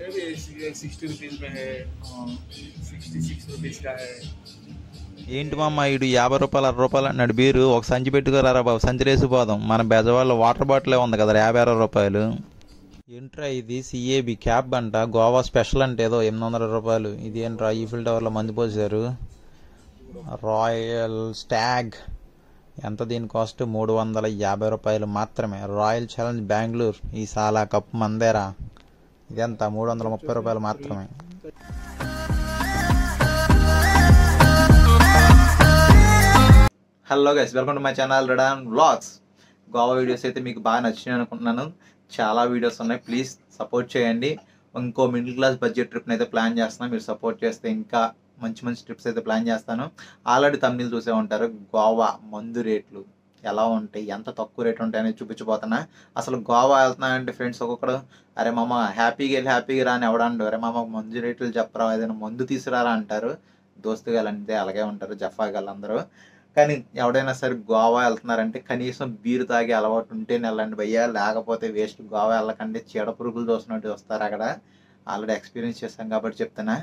ఏంటి మా సిక్స్టీ ఏంటి మామ ఇడు యాభై రూపాయలు అరవై రూపాయలు అంటున్నాడు బీరు ఒక సంచి పెట్టుకోరారా బాబు సంచి వేసిపోదాం మన బెజవాళ్ళ వాటర్ బాటిలే ఉంది కదా యాభై అరవై రూపాయలు. ఏంట్రా ఇది? సిఏబి క్యాబ్ అంట గోవా స్పెషల్ అంటే ఏదో ఎనిమిది వందల రూపాయలు. ఇది ఏంట్రా ఈఫిల్ టవర్లో మంది పోసారు. రాయల్ స్టాగ్ ఎంత దీని కాస్ట్ మూడు వందల యాభై రూపాయలు మాత్రమే. రాయల్ ఛాలెంజ్ బెంగళూరు ఈ సాలా కప్ మందేరా. ఇదెంత మూడు వందల ముప్పై రూపాయలు మాత్రమే. Hello guys welcome to my channel రెడాన్ vlogs Goa videos అయితే మీకు బాగా నచ్చినాయి అనుకుంటున్నాను. చాలా వీడియోస్ ఉన్నాయి. ప్లీజ్ సపోర్ట్ చేయండి. ఇంకో మిడిల్ క్లాస్ బడ్జెట్ ట్రిప్ని అయితే ప్లాన్ చేస్తున్నాను మీరు సపోర్ట్ చేస్తే ఇంకా మంచి మంచి ట్రిప్స్ అయితే ప్లాన్ చేస్తాను. ఆల్రెడీ తమిళ చూసే ఉంటారు. గోవా మందు రేట్లు. ఎలా ఉంటాయి ఎంత తక్కువ రేట్ ఉంటాయని చూపించబోతున్నా. అసలు గోవా వెళ్తున్నానంటే ఫ్రెండ్స్ ఒక్కొక్కడు అరే మామ హ్యాపీగా వెళ్ళి హ్యాపీగా రాని ఎవడండు అరే మామ మందు రేట్లు చెప్పరా ఏదైనా మందు తీసుకురారా అంటారు. దోస్తుగాలు అంటే అలాగే ఉంటారు జఫాగాలు అందరూ. కానీ ఎవడైనా సరే గోవా వెళ్తున్నారంటే కనీసం బీరు తాగే అలవాటు ఉంటేనే వెళ్ళండి భయ్యా లేకపోతే వేస్ట్. గోవా వెళ్ళకండి చీడ పురుగులు చూసినట్టు వస్తారు అక్కడ. ఆల్రెడీ ఎక్స్పీరియన్స్ చేస్తాం కాబట్టి చెప్తున్నా.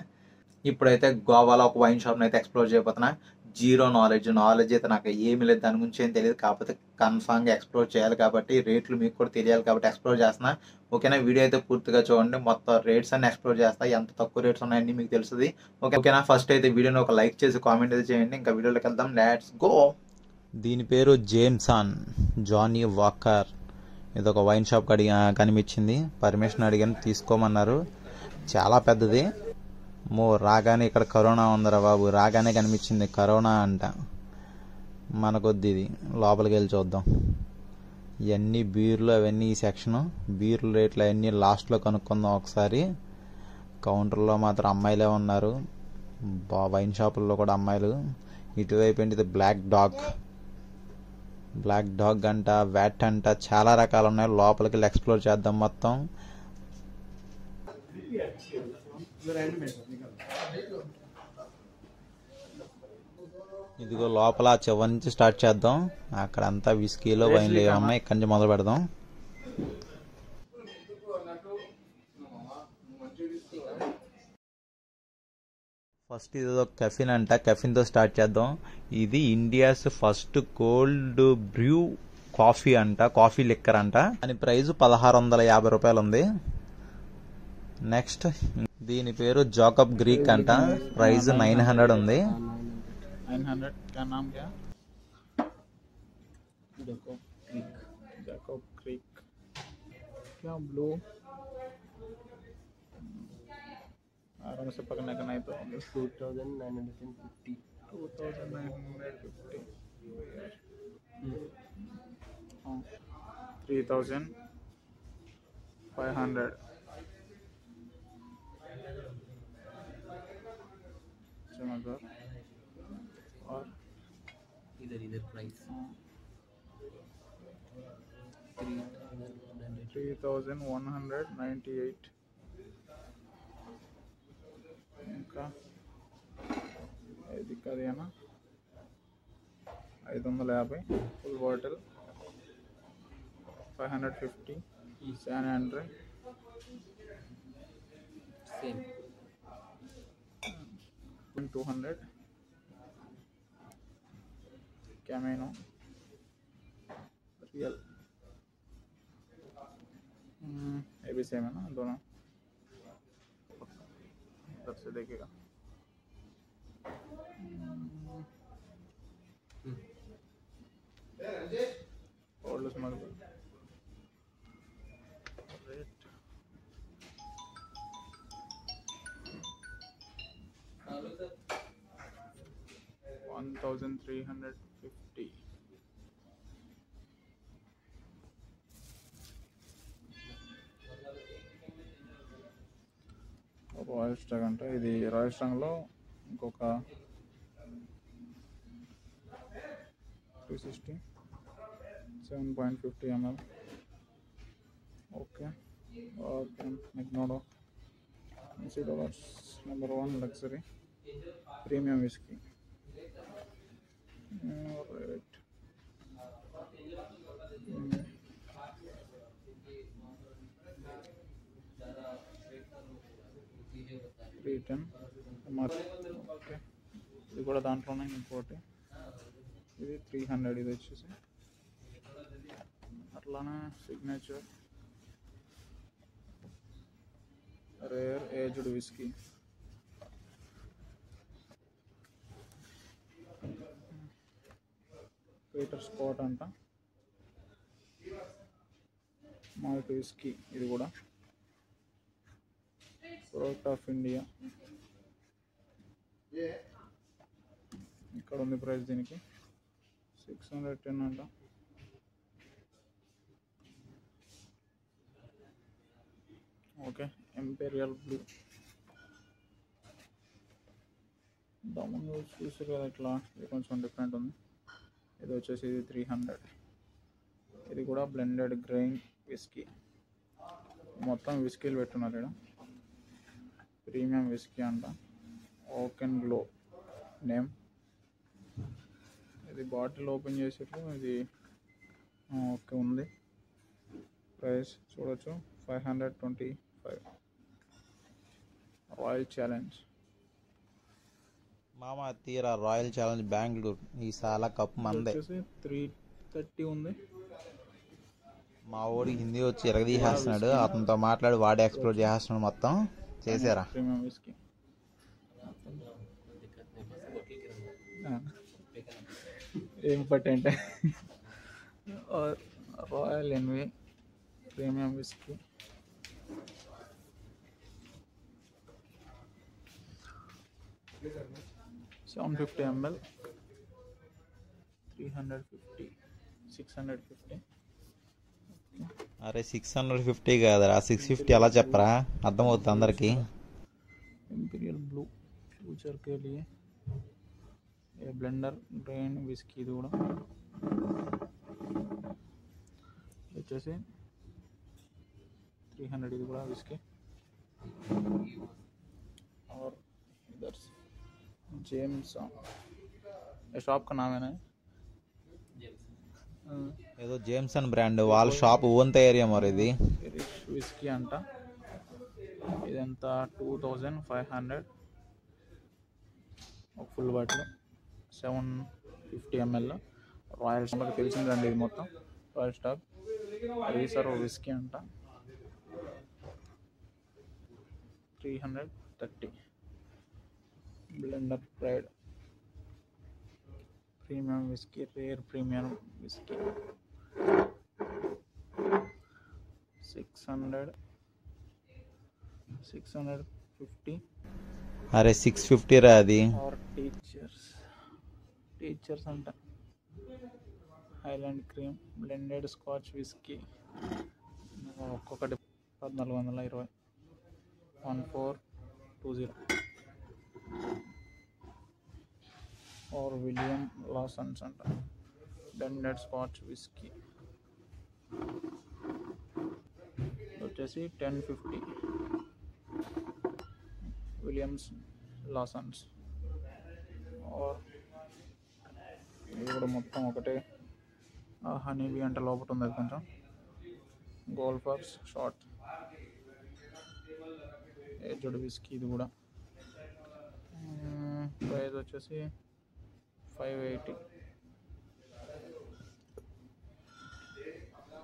ఇప్పుడైతే గోవాలో ఒక వైన్ షాప్ని అయితే ఎక్స్ప్లోర్ చేయబోతున్నా. జీరో నాలెడ్జ్ నాలెడ్జ్ అయితే నాకు ఏమీ లేదు. దాని గురించి ఏం తెలియదు. కాకపోతే కన్ఫామ్గా ఎక్స్ప్లోర్ చేయాలి కాబట్టి రేట్లు మీకు కూడా తెలియాలి కాబట్టి ఎక్స్ప్లోర్ చేస్తున్నా. ఓకేనా? వీడియో అయితే పూర్తిగా చూడండి. మొత్తం రేట్స్ అన్ని ఎక్స్ప్లోర్ చేస్తా. ఎంత తక్కువ రేట్స్ ఉన్నాయని మీకు తెలుస్తుంది. ఓకే ఓకేనా? ఫస్ట్ అయితే వీడియోని ఒక లైక్ చేసి కామెంట్ అయితే చేయండి. ఇంకా వీడియోలోకి వెళ్దాం. లెట్స్ గో దీని పేరు జేమ్సాన్. Johnnie Walker. ఇది ఒక వైన్ షాప్ అడిగి కనిపించింది. పర్మిషన్ అడిగాను. తీసుకోమన్నారు. చాలా పెద్దది. మో రాగానే ఇక్కడ కరోనా ఉందిరా బాబు రాగానే కనిపించింది కరోనా అంట. మనకొద్ది ఇది లోపలికి వెళ్ళి చూద్దాం. ఇవన్నీ బీర్లు అవన్నీ ఈ సెక్షన్. బీర్లు రేట్లు అవన్నీ లాస్ట్లో కనుక్కుందాం ఒకసారి. కౌంటర్లో మాత్రం అమ్మాయిలే ఉన్నారు. బా వైన్ షాపుల్లో కూడా అమ్మాయిలు. ఇటువైపు ఏంటిది? Black Dog. బ్లాక్ డాగ్ అంట వ్యాట్ అంట చాలా రకాలు ఉన్నాయి లోపలికి వెళ్ళి ఎక్స్ప్లోర్ చేద్దాం మొత్తం. ఇదిగో లోపల చివరి నుంచి స్టార్ట్ చేద్దాం. అక్కడ అంతా విస్కీలో వైన్లు ఏమన్నా ఇక్కడి నుంచి మొదలు పెడదాం. ఫస్ట్ ఇది ఒక కెఫిన్ అంట. కెఫిన్తో స్టార్ట్ చేద్దాం. ఇది India's first cold brew coffee అంట. కాఫీ లిక్కర్ అంట. దాని ప్రైస్ పదహారు వందల యాభై రూపాయలు ఉంది. నెక్స్ట్ దీని పేరు జాకబ్ గ్రీక్ అంట ప్రైస్ నైన్ హండ్రెడ్ ఉంది नाइन हंड्रेड क्या नाम क्या जैकोब क्रीक क्या ब्लू आराम से पकड़ने का नहीं तो two thousand nine hundred and fifty two thousand nine hundred fifty three thousand five hundred और इधर इधर price three thousand hundred three thousand one hundred ninety eight ఇంకా ఇది కదేనా ఐదు వందల యాభై full bottle five hundred fifty seven hundred same two hundred कैमेनो real ये भी सेम है ना दोनों? तब से देखिएगा old 1350 oil stack the Goka 260 7.50 ml. Okay. Okay. Ignore dollars. Number one luxury. Premium whiskey. Right three ten okay ఇది కూడా దాంట్లోనే ఇంకోటి ఇది త్రీ హండ్రెడ్ ఇది వచ్చేసి అట్లానే signature rare aged whisky Peter Scot అంట. మాల్ట్ విస్కీ ఇది కూడా. ప్రోడక్ట్ ఆఫ్ ఇండియా ఇక్కడ ఉంది ప్రైస్ దీనికి. సిక్స్ హండ్రెడ్ టెన్ అంట. ఓకే ఎంపీరియల్ బ్లూ దమన్ చూసారు కదా ఇట్లా. ఇది కొంచెం డిఫరెంట్ ఉంది. ఇది వచ్చేసి ఇది త్రీ హండ్రెడ్ ఇది కూడా బ్లెండెడ్ గ్రెయిన్ విస్కీ మొత్తం విస్కీలు పెట్టున్నారు ఇక్కడ. ప్రీమియం విస్కీ అంట. ఓక్ అండ్ గ్లో నేమ్ ఇది బాటిల్ ఓపెన్ చేసేట్లు ఇది ఓకే ఉంది. ప్రైస్ చూడొచ్చు. Five hundred twenty five Royal Challenge మామ తీరా రాయల్ ఛాలెంజ్ బెంగళూరు ఈ సాల కప్ మందే త్రీ థర్టీ ఉంది మా ఓడి హిందీ వచ్చి ఎరగదీసేస్తున్నాడు అతనితో మాట్లాడి వాడే ఎక్స్ప్లోర్ చేసేస్తున్నాడు మొత్తం చేసారా important Royal anyway premium whisky Gracias. seven fifty ML three hundred fifty six hundred fifty అరే సిక్స్ హండ్రెడ్ ఫిఫ్టీ కాదురా సిక్స్ ఫిఫ్టీ ఎలా చెప్పరా అర్థమవుతుంది అందరికి इंपीरियल ब्लू फ्यूचर के लिए ये ब्लेंडर ग्रेन विस्की ఇది కూడా వచ్చేసి త్రీ హండ్రెడ్ ఇది కూడా విస్కీ जेम्स ये शॉप का नाम है ना ఏదో జేమ్సన్ బ్రాండ్ వాళ్ళ షాప్ ఓన్ తయారీ మరి ఇది ఇరిష్ విస్కీ అంట ఇదంతా టూ థౌజండ్ ఫైవ్ హండ్రెడ్ ఒక full bottle seven fifty ML Royal Stag తెలిసిందండి ఇది మొత్తం రాయల్ స్టాక్ రీసర్వ్ విస్కీ అంట three hundred thirty Blender's Pride premium whisky rare premium whisky six hundred six hundred fifty అరే six fifty రా అది are teachers teachers అంట highland cream blended scotch whisky ఒక్కొక్కటి పద్నాలుగు వందల ఇరవై one four two zero or William Lawsons అంట blended scotch whisky వచ్చేసి ten fifty Williams Lawson's or ఇది కూడా మొత్తం ఒకటే హనీ బీ అంటే లోపల ఉంది అది కొంచెం gold fox short aged whisky ఇది కూడా ప్రైస్ వచ్చేసి ఫైవ్ ఎయిటీ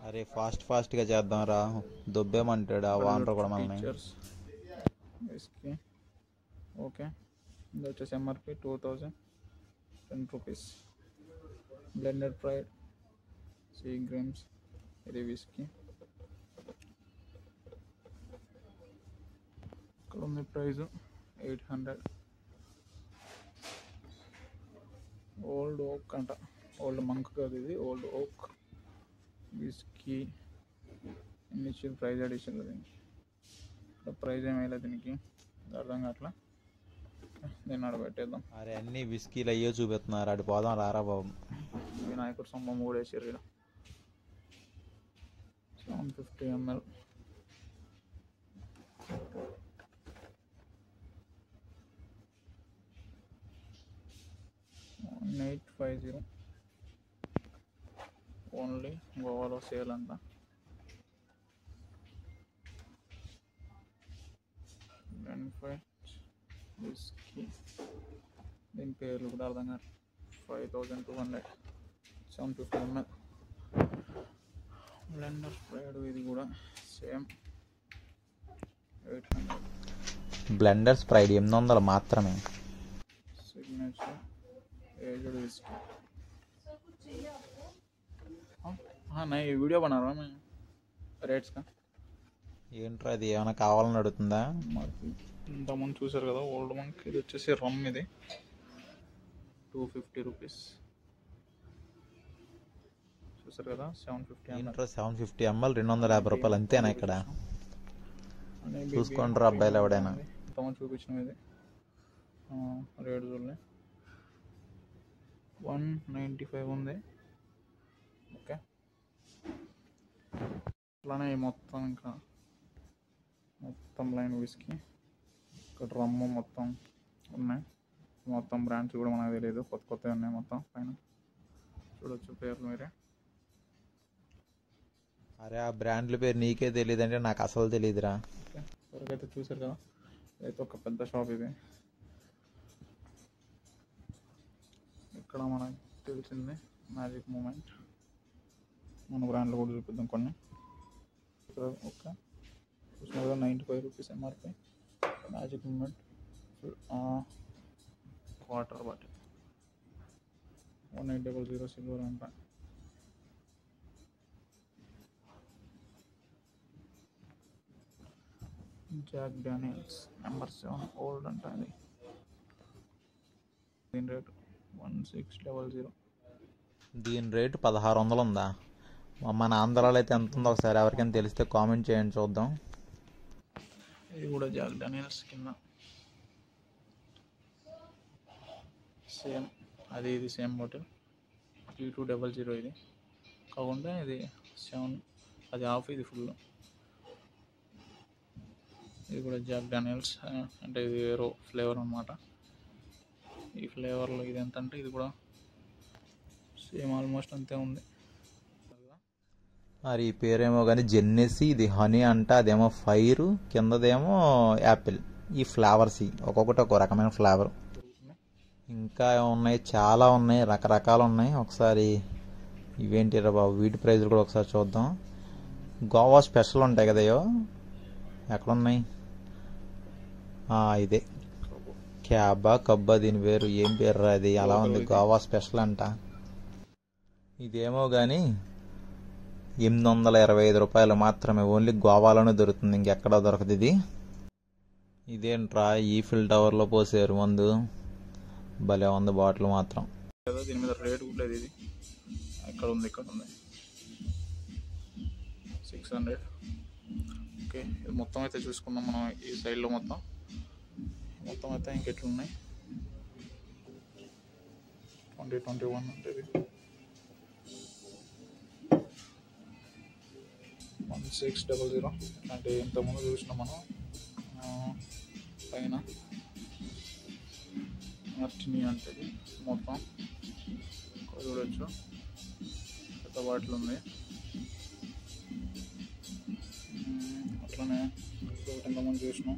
అరే ఫాస్ట్ ఫాస్ట్ గా చేద్దాం రా దొబ్బేమంటాడు ఆ వానర్ కూడా మనల్ని ఫీచర్స్ విస్కీ ఓకే ఇది వచ్చేసి MRP two thousand ten rupees blended pride Seagram's ఇది విస్కీ ఇక్కడ ఉంది ప్రైస్ ఎయిట్ హండ్రెడ్ ఓల్డ్ ఓక్ అంట. ఓల్డ్ మంక్ కాదు ఇది. Old oak whisky. ఇచ్చింది ప్రైజ్ అడిషన్ దీనికి. ప్రైజ్ ఏమీ లేదు దీనికి. అర్థం కావట్లా? దీన్ని ఆడ పెట్టేద్దాం. అరే అన్ని విస్కీలు అయ్యో చూపిస్తున్నారు అటు పోదాం రారా బాబు. వినాయకుడు సొమ్మ మూడు వేసారు ఇక్కడ seven fifty ML one eight five zero. Only గోవాలో సేల్ అంట వన్ ఫైవ్ విస్కీ. దీని పేర్లు కూడా అర్థం కాదు. Five thousand two hundred seven fifty ML Blenders Pride ఇది కూడా same. Eight hundred. Blenders Pride ఎనిమిది వందలు మాత్రమే. हाँ नहीं वीडियो बना रहा हूँ मैं रेट्स का ఏంట్రా అది ఏమైనా కావాలని అడుగుతుందా మాకు ఇంతకుముందు చూసారు కదా ఓల్డ్ మంక్ ఇది వచ్చేసి రమ్ ఇది టూ ఫిఫ్టీ రూపీస్ చూసారు కదా సెవెన్ ఫిఫ్టీ ఏంట్రా సెవెన్ ఫిఫ్టీ ఎంఎల్ రెండు వందల యాభై రూపాయలు అంతేనా ఇక్కడ చూసుకోండి రా అబ్బాయిలు ఎవడైనా. ఇంతకుముందు చూపించిన ఇది రేట్ చూడండి వన్ నైంటీ ఫైవ్ ఉంది. ఓకే. అట్లానే మొత్తం ఇంకా మొత్తం లైన్ విస్కీ ఇక్కడ రమ్ము మొత్తం ఉన్నాయి. మొత్తం బ్రాండ్స్ కూడా మనకు తెలియదు కొత్త కొత్తవి ఉన్నాయి మొత్తం పైన. చూడొచ్చు పేర్లు మీరే. అరే ఆ బ్రాండ్ల పేరు నీకే తెలియదు అంటే నాకు అసలు తెలియదురా ఓకే. అయితే చూసారు కదా అయితే ఒక పెద్ద షాప్ ఇది. ఇక్కడ మనకు తెలిసింది మ్యాజిక్ మూమెంట్ మన బ్రాండ్లో కూడా చూపిద్దాం కొన్ని ఇక్కడ ఓకే చూసిన కదా ninety five rupees MRP magic moment water bottle one eight double zero silver అంట Jack Daniel's number seven old అంట అది దీని rate one six double zero. దీని రేటు పదహారు వందలు ఉందా? మన ఆంధ్రాలో అయితే ఎంత ఉందో ఒకసారి ఎవరికైనా తెలిస్తే కామెంట్ చేయండి చూద్దాం. ఇది కూడా జాక్ డానియల్స్ కింద. సేమ్ అది ఇది same bottle three two double zero ఇది. కాకుండా ఇది సెవెన్ అది హాఫ్ ఇది ఫుల్. ఇది కూడా జాక్ డానియల్స్ అంటే ఇది వేరో ఫ్లేవర్ అనమాట ఈ ఫ్లేవర్లో ఇది ఎంత అంటే ఇది కూడా సేమ్ ఆల్మోస్ట్ అంతే ఉంది. మరి ఈ పేరేమో కానీ జెన్నెసి ఇది హనీ అంట అదేమో ఫైర్ కిందదేమో యాపిల్. ఈ ఫ్లేవర్స్ ఒక్కొక్కటి ఒక రకమైన ఫ్లేవర్. ఇంకా ఉన్నాయి చాలా ఉన్నాయి రకరకాలు ఉన్నాయి. ఒకసారి ఇవేంటి రా బాబు వీటి ప్రైజ్లు కూడా ఒకసారి చూద్దాం. గోవా స్పెషల్ ఉంటాయి కదయో ఎక్కడున్నాయి? ఇదే. క్యాబా కబ్బా దీని పేరు ఏం పేరు రా అది అలా ఉంది గోవా స్పెషల్ అంట. ఇదేమో కానీ ఎనిమిది వందల ఇరవై ఐదు రూపాయలు మాత్రమే. ఓన్లీ గోవాలోనే దొరుకుతుంది ఇంకెక్కడ దొరకదు ఇది. ఇదేంట్రా ఈఫిల్ టవర్లో పోసారు మందు. భలే ఉంది బాటిల్ మాత్రం. దీని మీద రేట్ కూడా ఇది. ఎక్కడ ఉంది ఇక్కడ ఉంది? Six hundred. ఓకే మొత్తం అయితే చూసుకున్నాం మనం ఈ సైడ్లో మొత్తం. మొత్తం అయితే ఇంకెట్లున్నాయి ట్వంటీ ట్వంటీ వన్ అంటే ఇది. వన్ సిక్స్ డబల్ జీరో అంటే ఇంతకుముందు చూసినాం మనం పైన అర్చిని అంటే మొత్తం. చూడొచ్చు. పెద్ద బాటిల్ ఉంది. అట్లనే ఒకటి ఇంతకుముందు చూసినాం.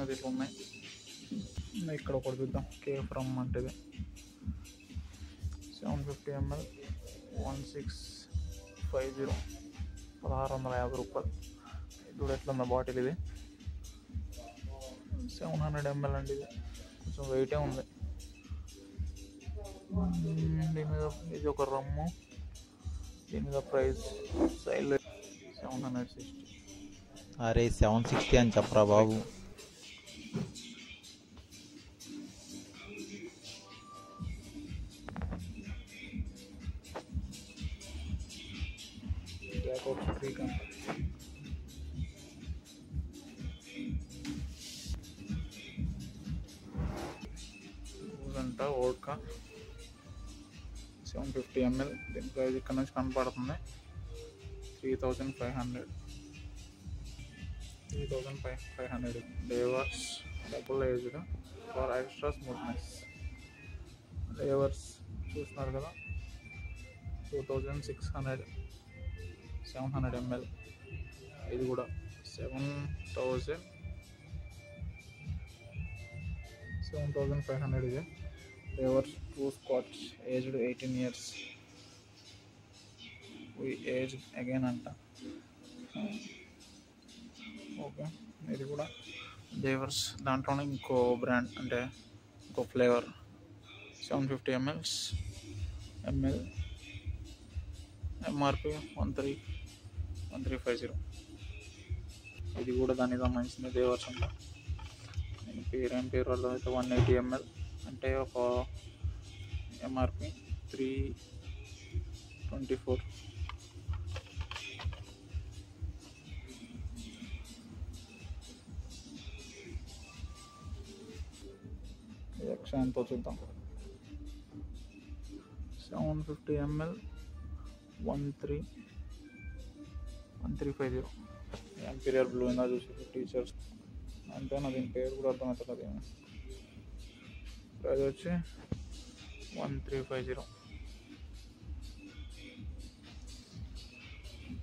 మొత్తం మొత్తం అయితే ఇట్లా ఉన్నాయి ఇంకా ఇక్కడ ఒకటి చూద్దాం కేఫ్ రమ్ అంటే seven fifty ML one six five zero పదహారు వందల యాభై రూపాయలు ఇది కూడా ఎట్లా ఉందా బాటిల్ ఇది సెవెన్ హండ్రెడ్ ఎంఎల్ అండి ఇది కొంచెం వెయిటే ఉంది మ్మ్, దీని మీద ఇది ఒక రమ్ము దీని మీద price side seven hundred sixty అరే సెవెన్ సిక్స్టీ అని చెప్పరా బాబు ప్రైస్ కనపడుతుంది. Three thousand five hundred. Three thousand five five hundred Dewar's double aged for extra smoothness Dewar's చూస్తున్నారు కదా. Two thousand six hundred seven hundred ML. ఇది కూడా seven thousand. Seven thousand five hundred ఇది. Dewar's two Scots aged eighteen years. Age again అంట. Okay ఇది కూడా Dewar's దాంట్లోనే ఇంకో బ్రాండ్ అంటే ఇంకో flavour seven fifty MLs ML MRP one three one three five zero ఇది కూడా దానికి సంబంధించింది దేవర్స్ అంట. దీని పేరు ఏం పేరు వాళ్ళు అయితే వన్ ఎయిటీ ఎంఎల్ అంటే ఒక MRP three twenty four extra ఎంతో చూద్దాం seven fifty ML one three one three five zero Imperial Blue ఇందా చూసి టీచర్స్ అంతేనా దీని పేరు కూడా అర్థమవుతుంది ఏమో ప్రైస్ వచ్చి one three five zero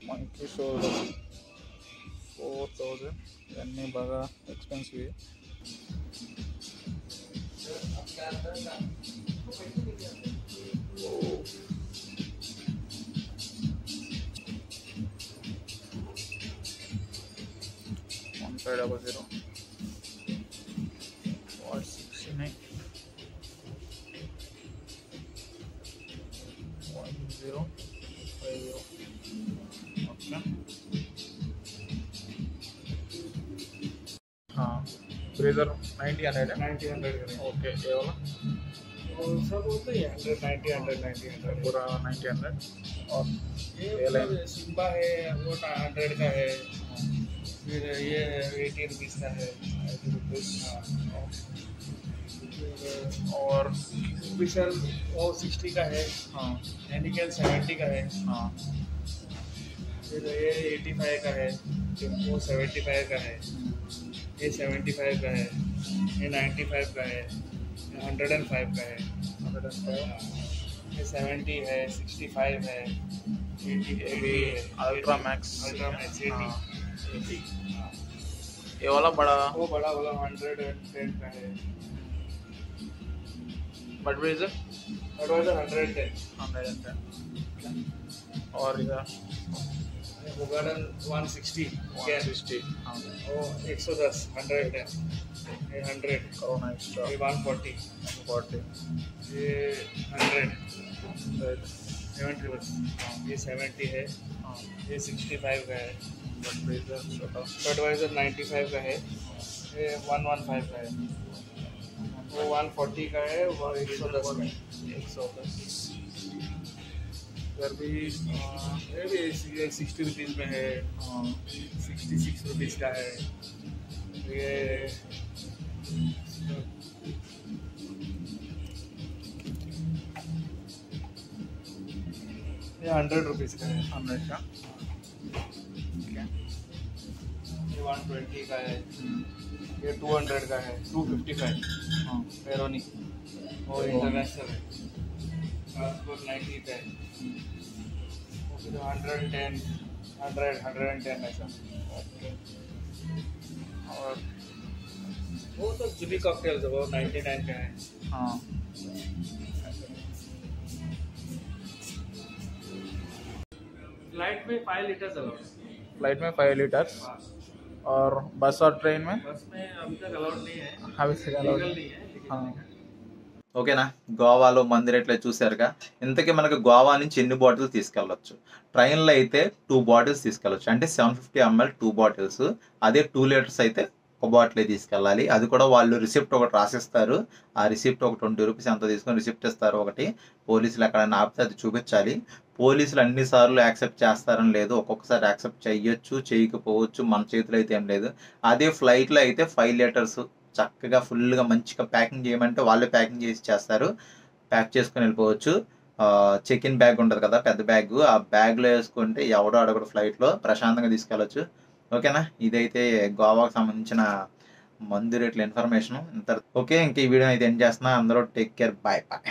Monkey Shoulder four thousand ఇవన్నీ బాగా expensive pero pues blazer ninety hundred ninety hundred okay ये वाला और सब होते हैं हंड्रेड हंड्रेड हंड्रेड पूरा हंड्रेड और ये सिम्बा है वो हंड्रेड का है। फिर ये एटी रुपीज़ का है। एटी रुपीज़ और विशल वो सिक्सटी का है हाँ एनिकल सेवेंटी का है हाँ फिर ये एटी फाइव का है वो सेवेंटी फाइव का है। ये सेवेंटी फाइव का है ये नाइन्टी फाइव का है। ये हंड्रेड एंड फाइव का है हंड्रेड एंड फाइव ये सेवेंटी है सिक्सटी फाइव है eighty Ultra Max Ultra Max eighty ये वाला बड़ा। वो बड़ा वाला हंड्रेड एंड टेन का है। बट ब्रेजर adviser hundred ten hundred and ten और इधर? गार्डन हाँ वो एक सौ दस हंड्रेड टेन ये हंड्रेड कोरोना एक्स्ट्रा ये वन फोर्टी फोर्टी ये हंड्रेड राइट सेवेंटी बस ये सेवेंटी है हाँ ये सिक्सटी फाइव का है बट ब्रेजर छोटा एडवाइजर नाइन्टी फाइव का है ये वन वन फाइव का है वो वन फोर्टी का है वो एक सौ दस का है एक सौ दस इधर भी ये भी सिक्सटी रुपीज़ में है हाँ सिक्सटी सिक्स रुपीज़ का है। ये ये हंड्रेड रुपीज़ का है हंड्रेड का। ये वन ट्वेंटी का है ये टू हंड्रेड का है टू फिफ्टी फाइव हाँ पेरोनी और इंटरनेशनल है। ट्रांसपोर्ट नाइन्टी का है वो फिर hundred ten hundred hundred and ten ऐसा और वो तो जुबी कॉकटेल्स है वो नाइन्टी नाइन का है हाँ। फ़्लाइट में फाइव लीटर अलाउड फ़्लाइट में फाइव लीटर्स और बस और ट्रेन में? बस में अभी तक अलाउड नहीं है। अभी तक नहीं। नहीं है हाँ। ఓకేనా? గోవాలో మంది రేట్లు చూసారుగా ఇంతకీ మనకు గోవా నుంచి ఎన్ని బాటిల్స్ తీసుకెళ్ళొచ్చు? ట్రైన్లో అయితే టూ బాటిల్స్ తీసుకెళ్ళొచ్చు. అంటే seven fifty ML two bottles. అదే టూ లీటర్స్ అయితే ఒక బాటిల్ తీసుకెళ్ళాలి. అది కూడా వాళ్ళు రిసిప్ట్ ఒకటి రాసిస్తారు. ఆ రిసిప్ట్ ఒక ట్వంటీ రూపీస్ ఎంత తీసుకొని రిసిప్ట్ ఇస్తారు ఒకటి. పోలీసులు ఎక్కడైనా ఆపితే అది చూపించాలి. పోలీసులు అన్ని సార్లు యాక్సెప్ట్ చేస్తారని లేదు. ఒక్కొక్కసారి యాక్సెప్ట్ చేయొచ్చు చేయకపోవచ్చు మన చేతిలో అయితే ఏం లేదు. అదే ఫ్లైట్లో అయితే ఫైవ్ లీటర్స్ చక్కగా ఫుల్గా మంచిగా ప్యాకింగ్ చేయమంటే వాళ్ళే ప్యాకింగ్ చేసి చేస్తారు ప్యాక్ చేసుకుని వెళ్ళిపోవచ్చు. చెక్ ఇన్ బ్యాగ్ ఉంటుంది కదా పెద్ద బ్యాగ్ ఆ బ్యాగ్లో వేసుకుంటే ఎవడో అడగడు ఫ్లైట్లో ప్రశాంతంగా తీసుకెళ్ళచ్చు. ఓకేనా? ఇదైతే గోవాకు సంబంధించిన మందు రేట్ల ఇన్ఫర్మేషన్ ఇంత ఓకే ఇంక ఈ వీడియో అయితే ఎండ్ చేస్తున్నా. అందరూ టేక్ కేర్ బాయ్ బాయ్